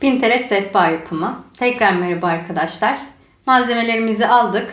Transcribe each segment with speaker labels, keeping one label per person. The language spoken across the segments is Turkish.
Speaker 1: Pinterest sehpa yapımı. Tekrar merhaba arkadaşlar. Malzemelerimizi aldık.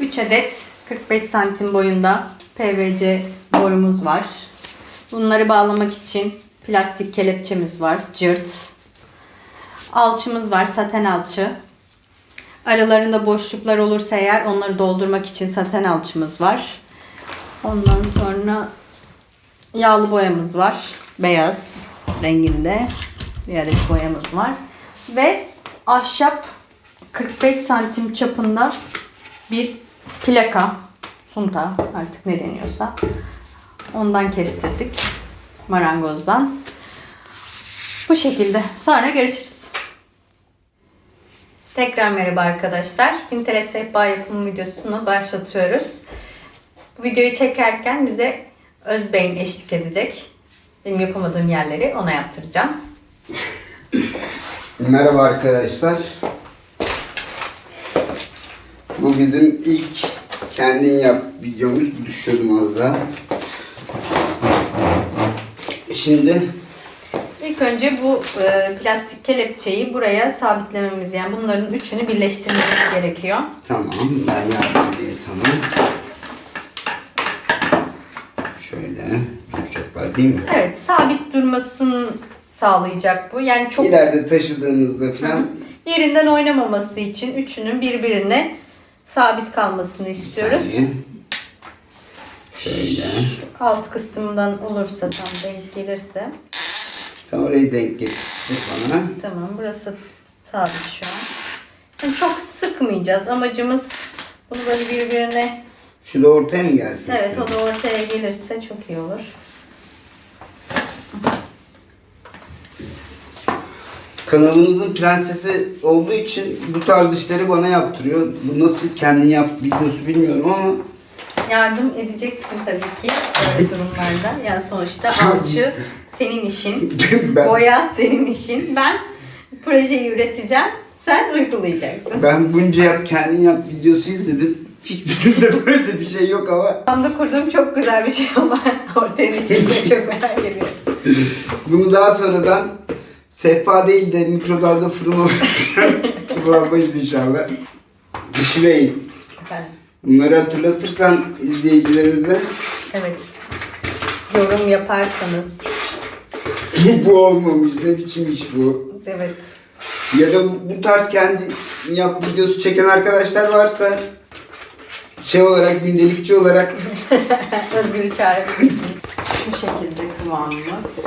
Speaker 1: 3 adet 45 santim boyunda PVC borumuz var. Bunları bağlamak için plastik kelepçemiz var. Cırt. Alçımız var. Saten alçı. Aralarında boşluklar olursa eğer onları doldurmak için saten alçımız var. Ondan sonra yağlı boyamız var. Beyaz renginde bir adet boyamız var. Ve ahşap 45 santim çapında bir plaka, sunta artık ne deniyorsa ondan kestirdik marangozdan. Bu şekilde. Sonra görüşürüz. Tekrar merhaba arkadaşlar. Pinterest sehpa yapımı videosunu başlatıyoruz. Bu videoyu çekerken bize Özbeyin eşlik edecek. Benim yapamadığım yerleri ona yaptıracağım.
Speaker 2: Merhaba arkadaşlar. Bu bizim ilk kendin yap videomuz. Düşüyordum az daha. Şimdi
Speaker 1: İlk önce bu e, plastik kelepçeyi buraya sabitlememiz yani bunların üçünü birleştirmemiz gerekiyor.
Speaker 2: tamam ben yardım edeyim sana. Şöyle duracaklar değil mi?
Speaker 1: Evet sabit durmasını sağlayacak bu. Yani çok
Speaker 2: İleride taşıdığımızda falan
Speaker 1: yerinden oynamaması için üçünün birbirine sabit kalmasını istiyoruz.
Speaker 2: saniye. Şöyle.
Speaker 1: Alt kısımdan olursa tam denk gelirse.
Speaker 2: Sen orayı denk getir bana.
Speaker 1: Tamam burası sabit şu an. Yani çok sıkmayacağız. Amacımız bunu böyle birbirine
Speaker 2: Şu da ortaya mı gelsin?
Speaker 1: evet o
Speaker 2: istiyorsun?
Speaker 1: da ortaya gelirse çok iyi olur.
Speaker 2: Kanalımızın prensesi olduğu için bu tarz işleri bana yaptırıyor. Bu nasıl kendin yap videosu bilmiyorum ama
Speaker 1: Yardım edeceksin tabii ki böyle durumlarda. Yani sonuçta alçı senin işin,
Speaker 2: Ben-
Speaker 1: boya senin işin. Ben projeyi üreteceğim, sen uygulayacaksın.
Speaker 2: ben bunca yap kendin yap videosu izledim. Hiçbirinde böyle bir şey yok ama
Speaker 1: Kafamda kurduğum çok güzel bir şey ama ortaya ne çıkacak çok merak ediyorum.
Speaker 2: bunu daha sonradan sehpa değil de mikrodalga fırın olarak kullanmayız inşallah. Dişi beyin.
Speaker 1: Efendim,
Speaker 2: Bunları hatırlatırsan izleyicilerimize
Speaker 1: evet. Yorum yaparsanız,
Speaker 2: bu olmamış ne biçim iş bu.
Speaker 1: evet.
Speaker 2: Ya da bu tarz kendi yap videosu çeken arkadaşlar varsa şey olarak gündelikçi olarak
Speaker 1: Özgür'ü çağırabilirsiniz. Bu şekilde kıvamımız.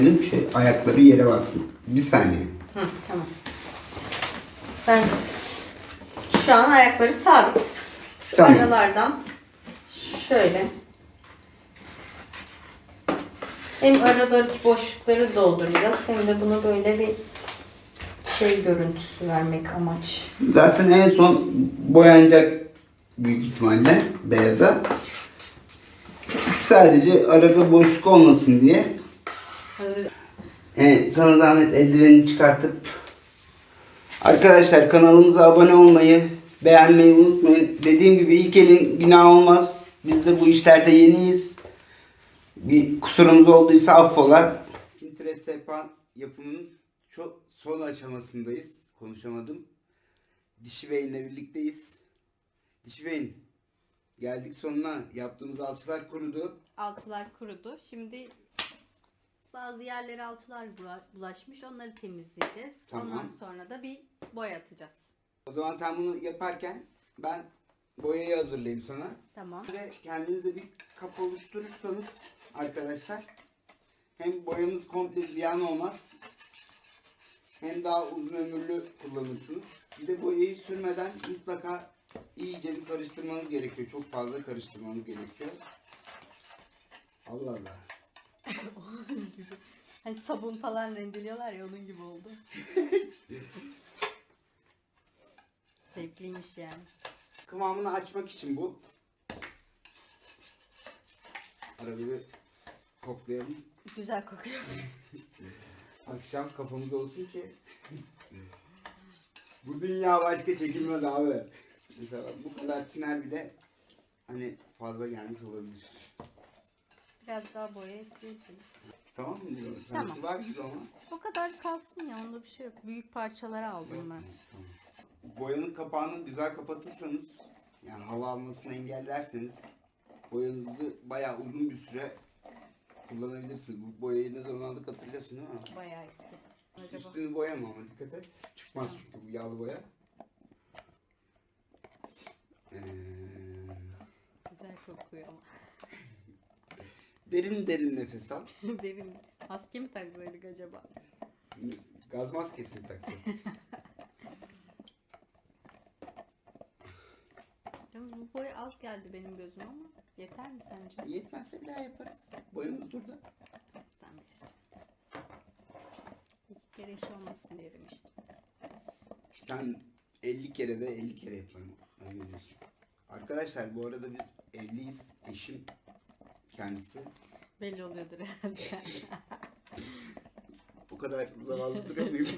Speaker 2: Benim şey ayakları yere bassın. Bir saniye.
Speaker 1: Hı, tamam. Ben şu an ayakları sabit. Şu
Speaker 2: Tamam.
Speaker 1: aralardan şöyle hem aradaki boşlukları dolduracağız hem de bunu böyle bir şey görüntüsü vermek amaç.
Speaker 2: Zaten en son boyanacak büyük ihtimalle beyaza. Sadece arada boşluk olmasın diye. Evet, sana zahmet eldivenini çıkartıp Arkadaşlar kanalımıza abone olmayı, beğenmeyi unutmayın. Dediğim gibi ilk elin günah olmaz. Biz de bu işlerde yeniyiz. Bir kusurumuz olduysa affola. Pinterest sehpa yapımının çok son aşamasındayız. Konuşamadım. Dişi Bey'le birlikteyiz. Dişi Bey'in geldik sonuna. Yaptığımız alçılar kurudu.
Speaker 1: Altılar kurudu. Şimdi bazı yerlere altılar bula- bulaşmış. Onları temizleyeceğiz.
Speaker 2: Tamam.
Speaker 1: Ondan sonra da bir boya atacağız.
Speaker 2: O zaman sen bunu yaparken ben boyayı hazırlayayım sana.
Speaker 1: Tamam.
Speaker 2: De kendinize bir kap oluşturursanız arkadaşlar hem boyanız komple ziyan olmaz hem daha uzun ömürlü kullanırsınız. Bir de boyayı sürmeden mutlaka iyice bir karıştırmanız gerekiyor. Çok fazla karıştırmanız gerekiyor. Allah Allah.
Speaker 1: Hani sabun falan rendeliyorlar ya onun gibi oldu. Zevkliymiş yani.
Speaker 2: Kıvamını açmak için bu. Arada bir koklayalım.
Speaker 1: Güzel kokuyor.
Speaker 2: Akşam kafamız olsun ki bu dünya başka çekilmez abi. Mesela bu kadar tiner bile hani fazla gelmiş olabilir.
Speaker 1: Biraz daha boya ekleyelim.
Speaker 2: Tamam mı diyorum? Sanki
Speaker 1: Tamam.
Speaker 2: var gibi ama.
Speaker 1: O kadar kalsın ya onda bir şey yok. Büyük parçalara aldım ben.
Speaker 2: Boyanın kapağını güzel kapatırsanız yani hava almasını engellerseniz boyanızı bayağı uzun bir süre kullanabilirsiniz. Bu boyayı ne zaman aldık hatırlıyorsun değil mi?
Speaker 1: Bayağı eski. Acaba
Speaker 2: Üstünü boyama ama dikkat et. Çıkmaz çünkü bu yağlı boya. Ee,
Speaker 1: güzel kokuyor ama.
Speaker 2: Derin derin nefes al.
Speaker 1: Derin. Maske mi taksaydık acaba?
Speaker 2: Gaz maskesi mi takacağız?
Speaker 1: Yalnız bu boya az geldi benim gözüme ama yeter mi sence?
Speaker 2: Yetmezse bir daha yaparız. Boyamız burada.
Speaker 1: Sen bilirsin. İki kere iş olmasın diye demiştim.
Speaker 2: Sen 50 kere de 50 kere diyorsun. Arkadaşlar bu arada biz 50'yiz. Eşim kendisi.
Speaker 1: Belli oluyordur herhalde.
Speaker 2: O kadar zavallı muyum?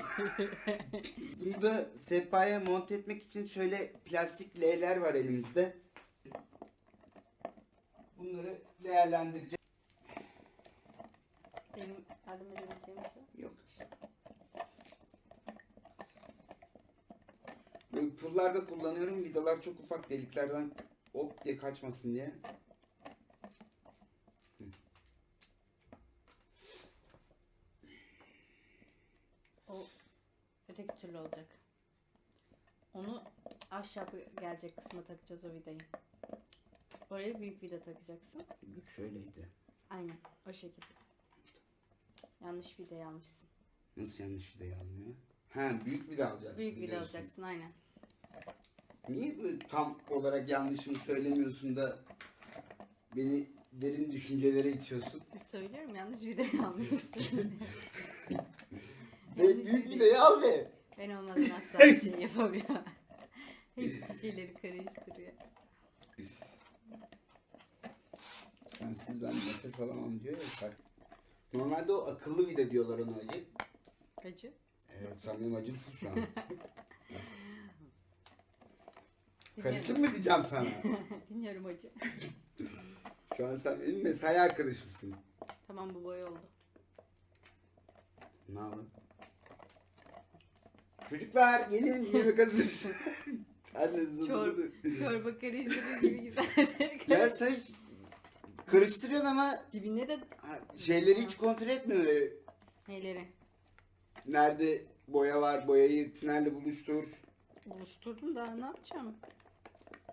Speaker 2: Bunu da sehpaya monte etmek için şöyle plastik L'ler var elimizde. Bunları değerlendireceğiz.
Speaker 1: Benim yardım edebileceğim şey yok.
Speaker 2: Yok. Böyle pullarda kullanıyorum. Vidalar çok ufak deliklerden hop diye kaçmasın diye. Hı.
Speaker 1: O türlü olacak. Onu aşağı gelecek kısma takacağız o vidayı. Oraya büyük vida takacaksın.
Speaker 2: Şöyleydi.
Speaker 1: Aynen o şekilde. Yanlış vidayı almışsın.
Speaker 2: Nasıl yanlış vida almıyor? Ha büyük vida alacak.
Speaker 1: Büyük vida
Speaker 2: diyorsun.
Speaker 1: alacaksın aynen.
Speaker 2: Niye böyle tam olarak yanlışımı söylemiyorsun da beni derin düşüncelere itiyorsun?
Speaker 1: E, Söylüyorum yanlış vidayı almışsın.
Speaker 2: Ve büyük vidayı al be.
Speaker 1: Ben olmadan asla bir şey yapamıyor. Hep bir şeyleri karıştırıyor.
Speaker 2: Sensiz ben nefes alamam diyor ya Sarp. Normalde o akıllı vida diyorlar ona acı.
Speaker 1: Acı.
Speaker 2: Evet sen benim acımsın şu an. Karıcım mı diyeceğim sana?
Speaker 1: Dinliyorum acı.
Speaker 2: Şu an sen benim mesai arkadaşımsın.
Speaker 1: Tamam bu boy oldu.
Speaker 2: Ne yapalım? Çocuklar gelin yemek hazır. Anneniz
Speaker 1: Çor
Speaker 2: hazırladı.
Speaker 1: çorba karıştırır gibi güzeldir.
Speaker 2: Ya sen karıştırıyorsun ama
Speaker 1: Dibine de
Speaker 2: ha, şeyleri hiç kontrol etmiyor.
Speaker 1: neleri?
Speaker 2: Nerede boya var, boyayı tinerle buluştur.
Speaker 1: Buluşturdum daha ne yapacağım?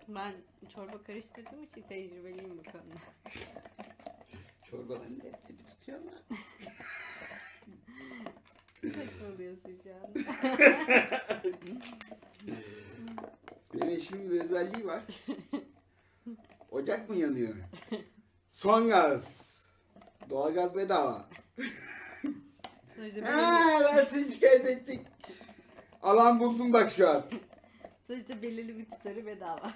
Speaker 1: Ben çorba karıştırdığım için tecrübeliyim bu konuda.
Speaker 2: Çorbalarını da hep dibi tutuyor ama.
Speaker 1: Saçmalıyorsun şu an.
Speaker 2: Benim eşimin bir özelliği var. Ocak mı yanıyor? Son gaz. Doğalgaz bedava.
Speaker 1: Sonuçta
Speaker 2: Ha,
Speaker 1: belirli,
Speaker 2: ben seni şikayet edecek. Alan buldum bak şu an.
Speaker 1: sonuçta belirli bir tutarı bedava.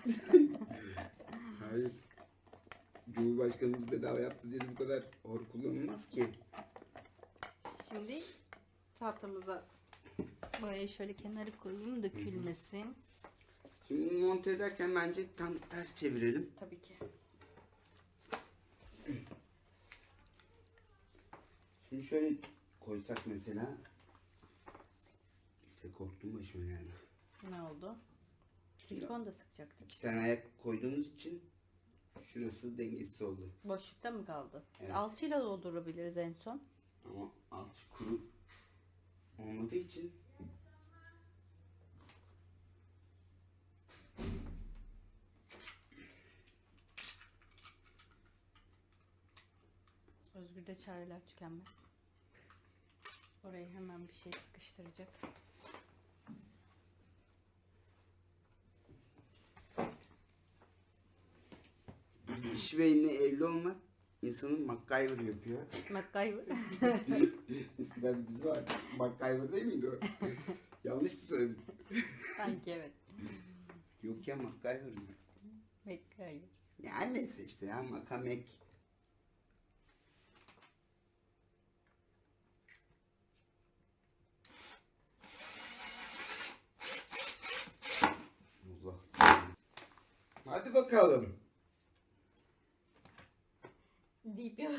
Speaker 2: Hayır. Cumhurbaşkanımız bedava yaptı diye de bu kadar hor kullanılmaz ki.
Speaker 1: Şimdi tahtamıza burayı şöyle kenara koyayım dökülmesin.
Speaker 2: Şimdi bunu monte ederken bence tam ters çevirelim.
Speaker 1: Tabii ki.
Speaker 2: Şimdi şöyle koysak mesela. İşte korktum başıma geldi.
Speaker 1: Ne oldu? Silikon da sıkacaktık.
Speaker 2: İki tane ayak koyduğumuz için şurası dengesiz oldu.
Speaker 1: Boşlukta mı kaldı?
Speaker 2: Evet.
Speaker 1: Alçıyla doldurabiliriz en son.
Speaker 2: Ama alçı kuru olmadığı için
Speaker 1: Özgür'de çareler tükenmez. Oraya hemen bir şey sıkıştıracak.
Speaker 2: dişi beyinle evli olmak insanın MacGyver yapıyor.
Speaker 1: MacGyver.
Speaker 2: Eskiden bir dizi vardı. MacGyver değil miydi o? Yanlış mı söyledim?
Speaker 1: Sanki evet.
Speaker 2: Yok ya MacGyver mı?
Speaker 1: MacGyver.
Speaker 2: Ya neyse işte ya Makamek. Allah. Hadi bakalım.
Speaker 1: Deyip yap-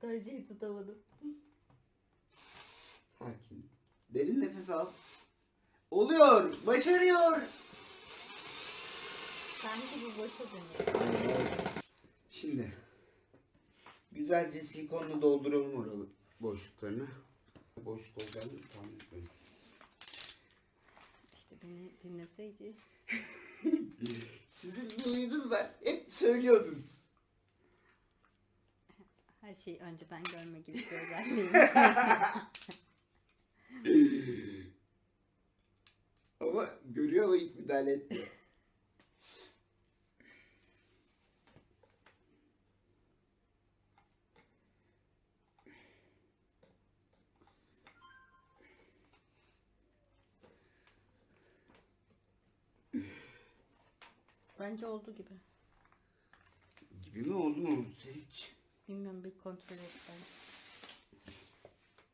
Speaker 1: Her şeyi tutamadım.
Speaker 2: Sakin. Derin nefes al. Oluyor. Başarıyor.
Speaker 1: Sanki bu boşa dönüyor.
Speaker 2: Şimdi güzelce silikonla dolduralım oralı boşluklarını. Boşluk olacağını tahmin etmiyorum.
Speaker 1: İşte beni dinleseydi.
Speaker 2: Sizin bir huyunuz var. Hep söylüyordunuz.
Speaker 1: Her şeyi önceden görme gibi bir özelliğim.
Speaker 2: Ama görüyor ama hiç müdahale etmiyor.
Speaker 1: Bence oldu gibi.
Speaker 2: Gibi mi oldu mu? Hiç.
Speaker 1: Bilmiyorum bir kontrol et ben.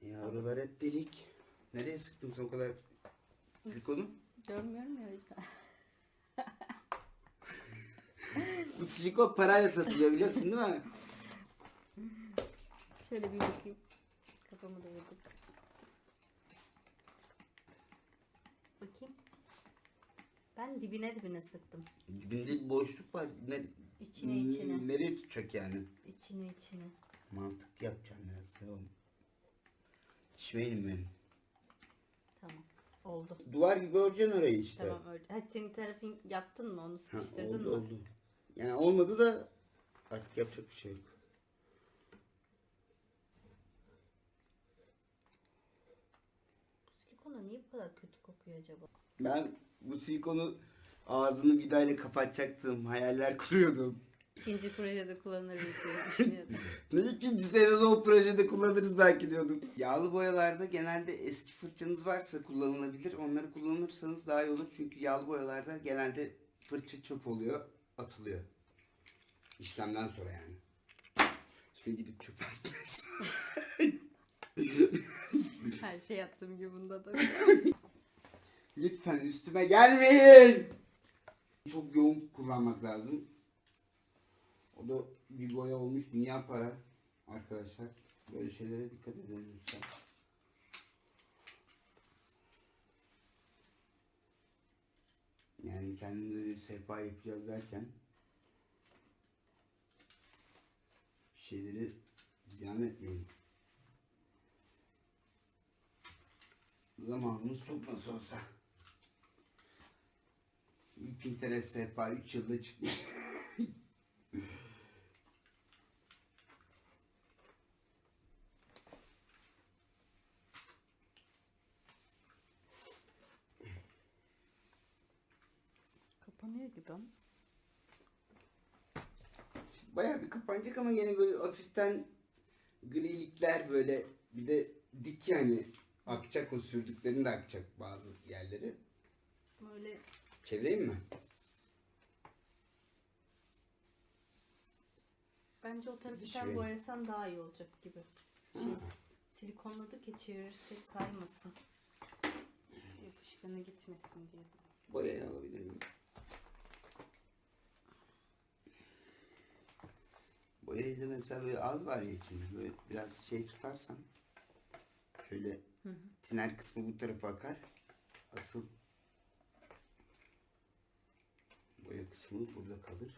Speaker 2: Ya oralar hep delik. Nereye sıktın sen o kadar silikonu?
Speaker 1: Görmüyorum ya o yüzden.
Speaker 2: Bu silikon parayla satılıyor biliyorsun değil mi?
Speaker 1: Şöyle bir bakayım. Kafamı da vurduk. Bakayım. Ben dibine dibine sıktım.
Speaker 2: Dibinde boşluk var. Ne,
Speaker 1: İçine içine.
Speaker 2: Nereye tutacak yani?
Speaker 1: İçine içine.
Speaker 2: Mantık yapacaksın biraz. Tamam. Şişmeyim benim.
Speaker 1: Tamam. Oldu.
Speaker 2: Duvar gibi öreceksin orayı işte.
Speaker 1: Tamam öyle. Hadi senin tarafın yaptın mı? Onu
Speaker 2: Ha,
Speaker 1: sıkıştırdın
Speaker 2: oldu
Speaker 1: mı?
Speaker 2: oldu. Yani olmadı da artık yapacak bir şey yok.
Speaker 1: Bu silikona niye bu kadar kötü kokuyor acaba?
Speaker 2: Ben bu silikonu ağzını vidayla kapatacaktım. Hayaller kuruyordum.
Speaker 1: İkinci projede kullanırız diye düşünüyordum.
Speaker 2: Ne ikinci sene o projede kullanırız belki diyordum. Yağlı boyalarda genelde eski fırçanız varsa kullanılabilir. Onları kullanırsanız daha iyi olur. Çünkü yağlı boyalarda genelde fırça çöp oluyor, atılıyor. İşlemden sonra yani. Şimdi gidip çöp atmayız.
Speaker 1: Her şey yaptığım gibi bunda da.
Speaker 2: Lütfen üstüme gelmeyin. Çok yoğun kullanmak lazım. O da bir boya olmuş dünya para arkadaşlar. Böyle şeylere dikkat edelim lütfen. Yani kendimize bir sehpa yapacağız derken şeyleri ziyan etmeyin. Zamanımız çok nasıl olsa. İlk internet sehpa 3 yılda çıkmış.
Speaker 1: Kapanıyor gibi ama.
Speaker 2: Bayağı bir kapanacak ama gene böyle hafiften grilikler böyle bir de dik yani akacak o sürdüklerini de akacak bazı yerleri.
Speaker 1: Böyle
Speaker 2: Çevireyim mi?
Speaker 1: bence o tarafı sen boyasan daha iyi olacak gibi. Şey, silikonladık ya çevirirsek kaymasın. Yapışkanı gitmesin diye.
Speaker 2: Boyayı alabilir miyim? Boyayı da mesela böyle az var ya içinde. Böyle biraz şey tutarsan şöyle tiner kısmı bu tarafa akar. Asıl kısmı burada kalır.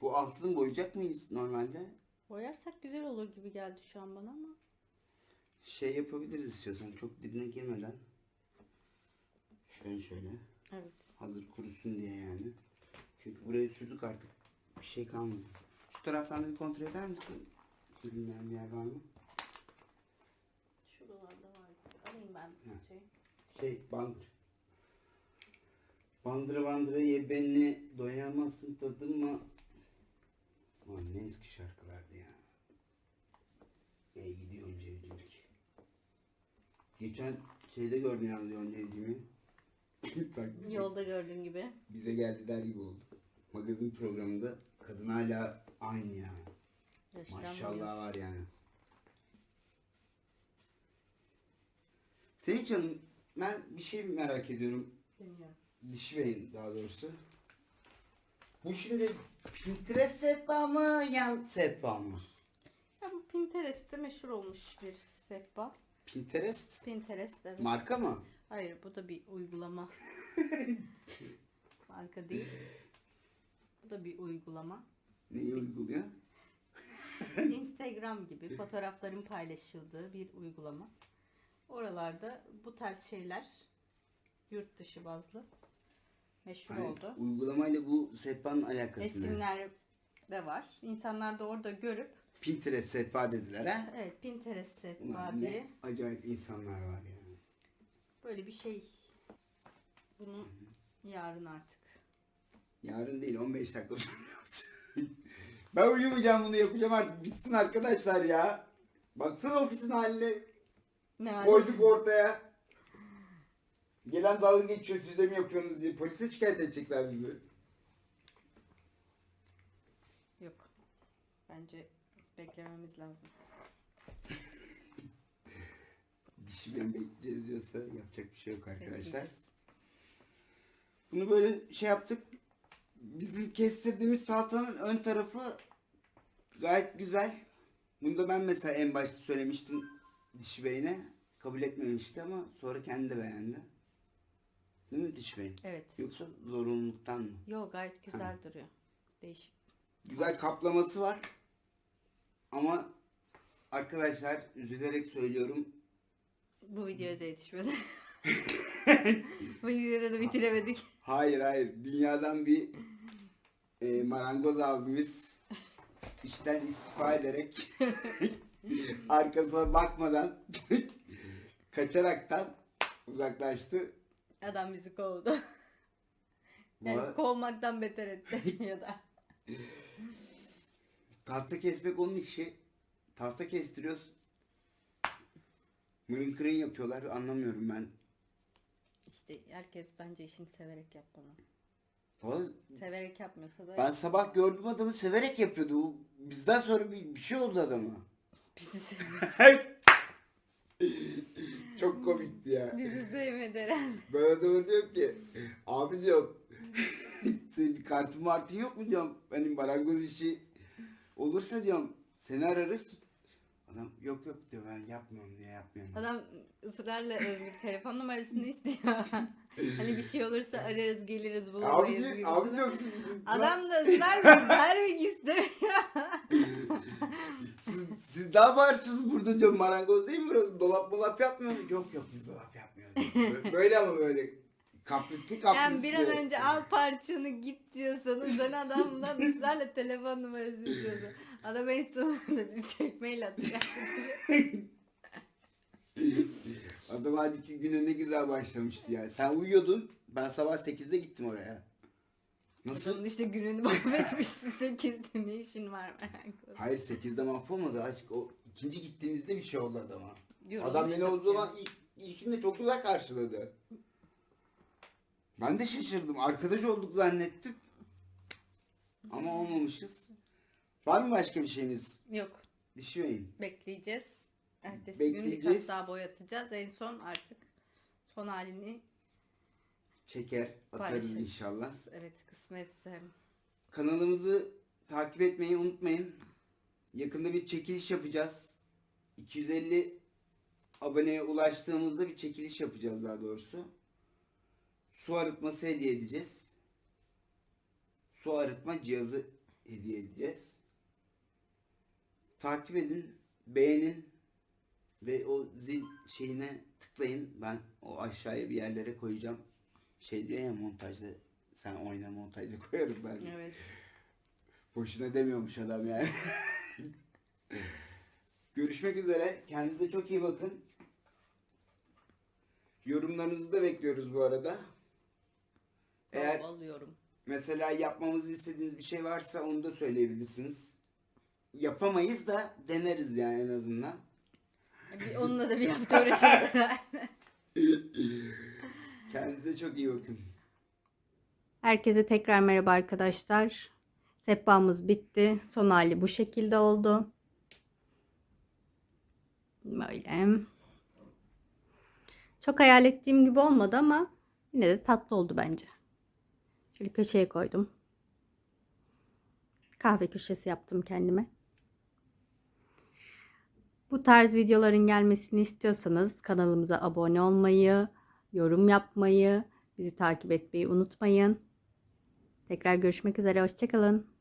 Speaker 2: Bu altını boyayacak mıyız normalde?
Speaker 1: Boyarsak güzel olur gibi geldi şu an bana ama.
Speaker 2: Şey yapabiliriz istiyorsan çok dibine girmeden. Şöyle şöyle.
Speaker 1: Evet.
Speaker 2: Hazır kurusun diye yani. Çünkü buraya sürdük artık. Bir şey kalmadı. Şu taraftan da bir kontrol eder misin? Sürülmeyen bir yer var mı?
Speaker 1: Şuralarda var. Alayım ben
Speaker 2: Hı.
Speaker 1: şey.
Speaker 2: Şey bandır. Bandıra bandıra ye beni doyamazsın tadıma. Ulan ne eski şarkılardı ya. Ey gidiyor Cevcimik. Geçen şeyde gördüm yalnız Cevcim'i.
Speaker 1: Yolda gördüğün gibi.
Speaker 2: bize geldiler gibi oldu. Magazin programında kadın hala aynı yani.
Speaker 1: Yaşlanmıyor.
Speaker 2: Maşallah var yani. Sevinç Hanım ben bir şey merak ediyorum.
Speaker 1: Bilmiyorum.
Speaker 2: Dişi beyin daha doğrusu. Bu şimdi Pinterest sehpa mı yan sehpa mı?
Speaker 1: Ya bu Pinterest'te meşhur olmuş bir sehpa.
Speaker 2: Pinterest
Speaker 1: Pinterest evet.
Speaker 2: marka mı?
Speaker 1: Hayır bu da bir uygulama. Marka değil. Bu da bir uygulama.
Speaker 2: Neyi uyguluyor?
Speaker 1: Instagram gibi fotoğrafların paylaşıldığı bir uygulama. Oralarda bu tarz şeyler yurt dışı bazlı meşhur
Speaker 2: Hayır,
Speaker 1: oldu.
Speaker 2: uygulamayla bu sehpanın alakası?
Speaker 1: Resimler de var. İnsanlar da orada görüp
Speaker 2: Pinterest sehpa dediler ha?
Speaker 1: evet Pinterest sehpa
Speaker 2: Ulan
Speaker 1: diye
Speaker 2: acayip insanlar var ya.
Speaker 1: Böyle bir şey. Bunu yarın artık.
Speaker 2: Yarın değil 15 dakika sonra yapacağım. ben uyumayacağım bunu yapacağım artık bitsin arkadaşlar ya. Baksana ofisin haline
Speaker 1: Ne
Speaker 2: koyduk ortaya. Gelen dalga geçiyor siz de mi yapıyorsunuz diye polise şikayet edecekler bizi.
Speaker 1: Yok. Bence beklememiz lazım.
Speaker 2: Dişi ben bekleyeceğiz diyorsa yapacak bir şey yok arkadaşlar. Bunu böyle şey yaptık. Bizim kestirdiğimiz salatanın ön tarafı gayet güzel. Bunu da ben mesela en başta söylemiştim Dişi Bey'ine. Kabul etmemişti ama sonra kendi de beğendi. Değil mi Dişi Bey?
Speaker 1: Evet.
Speaker 2: Yoksa zorunluluktan mı?
Speaker 1: Yo gayet güzel duruyor. Değişik.
Speaker 2: Güzel kaplaması var. Ama arkadaşlar üzülerek söylüyorum.
Speaker 1: Bu videoya da yetişmedi. Bu videoda da bitiremedik.
Speaker 2: Hayır hayır. Dünyadan bir e, marangoz abimiz işten istifa ederek arkasına bakmadan kaçaraktan uzaklaştı.
Speaker 1: Adam bizi kovdu. Yani
Speaker 2: Valla
Speaker 1: kovmaktan beter etti ya da.
Speaker 2: tahta kesmek onun işi. Tahta kestiriyoruz. Kırın yapıyorlar. Anlamıyorum ben.
Speaker 1: İşte herkes bence işini severek yapmalı.
Speaker 2: Vallahi
Speaker 1: Severek yapmıyorsa da
Speaker 2: Ben sabah gördüm adamı severek yapıyordu. O Bizden sonra bir, bir şey oldu adama.
Speaker 1: bizi sevmedi.
Speaker 2: Çok komikti ya.
Speaker 1: bizi sevmedi herhalde.
Speaker 2: Ben adama diyorum ki abi diyorum senin bir kartın martın yok mu diyorum. Benim marangoz işi olursa diyorum seni ararız. Adam yok yok diyor ben yapmıyorum diye yapmıyorum.
Speaker 1: Adam ısrarla Özgür telefon numarasını istiyor. hani bir şey olursa ararız geliriz
Speaker 2: abi,
Speaker 1: bulamayız
Speaker 2: diyor,
Speaker 1: gibi.
Speaker 2: abi diyorum siz,
Speaker 1: Adam da ısrar vermek istemiyor.
Speaker 2: siz, siz ne yaparsınız burada diyorum marangoz değil mi burası? Dolap molap yapmıyor mu? Yok yok biz dolap yapmıyoruz. Böyle, böyle ama böyle kaprisli kaprisli.
Speaker 1: Yani bir an önce al parçanı git diyorsanız ben adamdan ısrarla telefon numarası istiyordu. Adam en sonunda bizi tekmeyle atacak.
Speaker 2: Adam halbuki güne ne güzel başlamıştı ya. Sen uyuyordun. Ben sabah 8'de gittim oraya. Nasıl?
Speaker 1: Adamın işte gününü mahvetmişsin 8'de ne işin var merak etme.
Speaker 2: Hayır 8'de mahvolmadı aşk. O ikinci gittiğimizde bir şey oldu adama.
Speaker 1: Yorulmuş
Speaker 2: Adam beni o zaman ilk, ilkinde çok güzel karşıladı. Ben de şaşırdım. Arkadaş olduk zannettim. Ama olmamışız. Var mı başka bir şeyiniz?
Speaker 1: Yok
Speaker 2: Dişi Bey'in.
Speaker 1: bekleyeceğiz. Ertesi gün
Speaker 2: Bekleyeceğiz.
Speaker 1: daha boyatacağız. En son artık son halini
Speaker 2: Çeker atarız
Speaker 1: paylaşırız.
Speaker 2: inşallah.
Speaker 1: Evet kısmetse.
Speaker 2: Kanalımızı takip etmeyi unutmayın. Yakında bir çekiliş yapacağız. 250 aboneye ulaştığımızda bir çekiliş yapacağız daha doğrusu. Su arıtması hediye edeceğiz. Su arıtma cihazı hediye edeceğiz. Takip edin, beğenin ve o zil şeyine tıklayın. Ben o aşağıya bir yerlere koyacağım. Şey diyor ya montajda sen oyna montajda koyarım ben.
Speaker 1: Evet.
Speaker 2: Boşuna demiyormuş adam yani. Görüşmek üzere. Kendinize çok iyi bakın. Yorumlarınızı da bekliyoruz bu arada. Eğer
Speaker 1: Bol bol yorum.
Speaker 2: mesela yapmamızı istediğiniz bir şey varsa onu da söyleyebilirsiniz. Yapamayız da deneriz yani en azından.
Speaker 1: Bir, onunla da bir hafta uğraşırız.
Speaker 2: Kendinize çok iyi bakın.
Speaker 1: Herkese tekrar merhaba arkadaşlar. Sehpamız bitti. Son hali bu şekilde oldu. Böyle. Çok hayal ettiğim gibi olmadı ama yine de tatlı oldu bence. Şöyle köşeye koydum. Kahve köşesi yaptım kendime. Bu tarz videoların gelmesini istiyorsanız kanalımıza abone olmayı, yorum yapmayı, bizi takip etmeyi unutmayın. Tekrar görüşmek üzere, hoşçakalın.